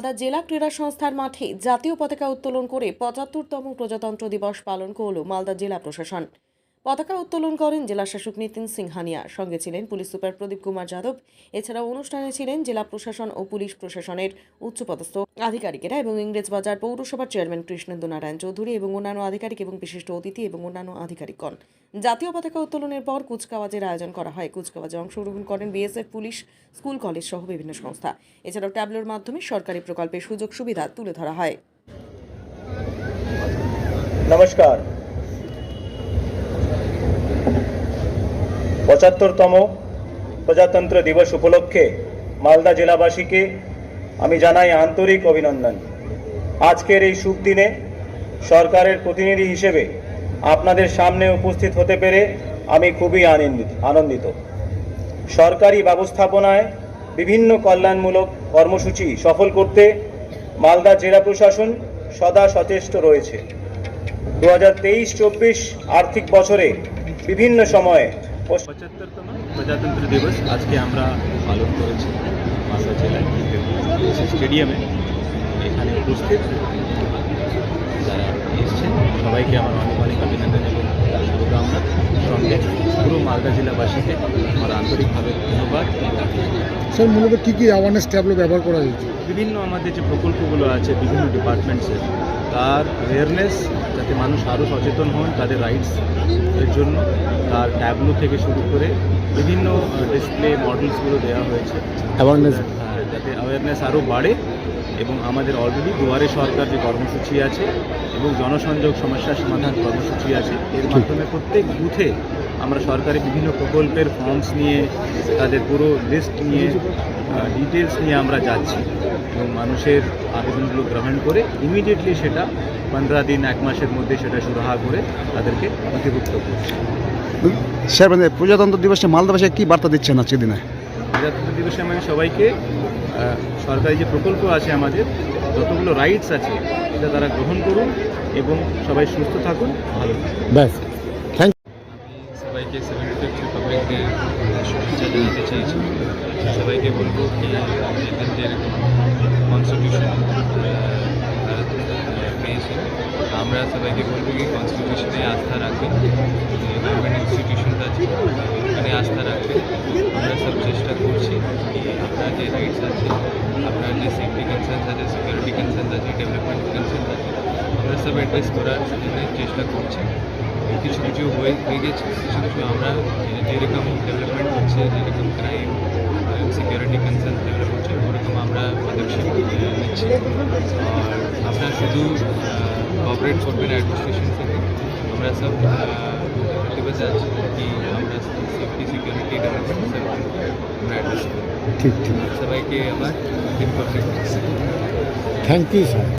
মালদা জেলা ক্রীড়া সংস্থার মাঠে জাতীয় পতাকা উত্তোলন করে পঁচাত্তরতম প্রজাতন্ত্র দিবস পালন করল মালদা জেলা প্রশাসন। পতাকা উত্তোলন করেন জেলা শাসক নিতিন সিংহানিয়া। সঙ্গে ছিলেন পুলিশ সুপার প্রদীপ কুমার যাদব। এছাড়াও অনুষ্ঠানে ছিলেন জেলা প্রশাসন ও পুলিশ প্রশাসনের উচ্চপদস্থ আধিকারিকেরা এবং ইংরেজবাজার পৌরসভার চেয়ারম্যান কৃষ্ণেন্দু নারায়ণ চৌধুরী এবং অন্যান্য আধিকারিক এবং বিশিষ্ট অতিথি এবং অন্যান্য আধিকারিকগণ। জাতীয় পতাকা উত্তোলনের পর কুচকাওয়াজের আয়োজন করা হয়। কুচকাওয়াজে অংশগ্রহণ করেন বিএসএফ পুলিশ, স্কুল, কলেজ সহ বিভিন্ন সংস্থা। এছাড়াও ট্যাবলোর মাধ্যমে সরকারি প্রকল্পের সুযোগ সুবিধা তুলে ধরা হয়। নমস্কার। পঁচাত্তরতম প্রজাতন্ত্র দিবস উপলক্ষে মালদা জেলাবাসীকে আমি জানাই আন্তরিক অভিনন্দন। আজকের এই শুভ দিনে সরকারের প্রতিনিধি হিসেবে আপনাদের সামনে উপস্থিত হতে পেরে আমি খুবই আনন্দিত আনন্দিত। সরকারি ব্যবস্থাপনায় বিভিন্ন কল্যাণমূলক কর্মসূচি সফল করতে মালদা জেলা প্রশাসন সদা সচেষ্ট রয়েছে। দু হাজার আর্থিক বছরে বিভিন্ন সময়ে পঁচাত্তরতম প্রজাতন্ত্র দিবস আজকে আমরা পালন করেছি। মালদা জেলায় স্টেডিয়ামে। এখানে উপস্থিত যারা এসছেন সবাইকে আমার অনেক অনেক অভিনন্দন এবং শুভকামনা। সঙ্গে পুরো মালদা জেলাবাসীকে আমার আন্তরিকভাবে ধন্যবাদ। স্যার মূলত কী কী অ্যাওয়ারনেস ট্যাবলো ব্যবহার করা হয়েছে? বিভিন্ন আমাদের যে প্রকল্পগুলো আছে বিভিন্ন ডিপার্টমেন্টসের তার অ্যাওয়ারনেস যাতে মানুষ আরও সচেতন হন তাদের রাইটস এর জন্য তার ট্যাবলো থেকে শুরু করে বিভিন্ন ডিসপ্লে মডেলসগুলো দেওয়া হয়েছে। অ্যাওয়ারনেস যাতে অ্যাওয়ারনেস আরও বাড়ে এবং আমাদের অলরেডি দুয়ারে সরকার যে কর্মসূচি আছে এবং জনসংযোগ সমস্যার সমাধান কর্মসূচি আছে এর মাধ্যমে প্রত্যেক বুথে আমরা সরকারি বিভিন্ন প্রকল্পের ফর্মস নিয়ে তাদের পুরো লিস্ট নিয়ে ডিটেলস নিয়ে আমরা যাচ্ছি। এবং মানুষের আবেদনগুলো গ্রহণ করে ইমিডিয়েটলি সেটা পনেরো দিন এক মাসের মধ্যে সেটা সুরাহা করে তাদেরকে নথিভুক্ত করছি। স্যার মানে প্রজাতন্ত্র দিবসে মালদাবাসীকে কী বার্তা দিচ্ছেন আজকে দিনে? প্রজাতন্ত্র দিবসে আমি সবাইকে সরকারি যে প্রকল্প আছে আমাদের যতগুলো রাইটস আছে সেটা তারা গ্রহণ করুন এবং সবাই সুস্থ থাকুন ভালো থাকুন। ব্যাস। থ্যাংক সবাইকে সেভেন্টি ফিফথ রিপাবলিক ডে শুভেচ্ছা জানাতে চাইছি সবাইকে বলবো কি যেদিন যেরকম কনস্টিটিউশন ভারত আহ, পেয়েছে আমরা সবাইকে বলবো কি কনস্টিটিউশনে আস্থা রাখবেন যে গভর্নমেন্ট ইনস্টিটিউশন আছে ওখানে আস্থা রাখবেন আমরা সব চেষ্টা করছি কি আপনার যে রাইটস আছে আপনার যে সেফটি কনসার্নস আছে সিকিউরিটি কনসার্নস আছে ডেভেলপমেন্ট কনসার্নস আছে আমরা সব অ্যাড্রেস করার জন্য চেষ্টা করছি কিছু কিছু হয়ে হয়ে গেছে কিছু কিছু আমরা যে- যেরকম ডেভেলপমেন্ট হচ্ছে যেরকম ক্রাইম সিকিউরিটি কনসার্ন ডেভেলপ হচ্ছে ওরকম আমরা পদক্ষেপ আহ, নিচ্ছি আর আপনারা শুধু কোঅপারেট করবেন অ্যাডমিনিস্ট্রেশন থেকে আমরা সব প্রতিবাদ আছি কি আমরা সেফটি সিকিউরিটি ডেভেলপমেন্ট সব আমরা অ্যাড্রেস করব ঠিক ঠিক সবাইকে আমার রিপাবলিক থ্যাংক ইউ স্যার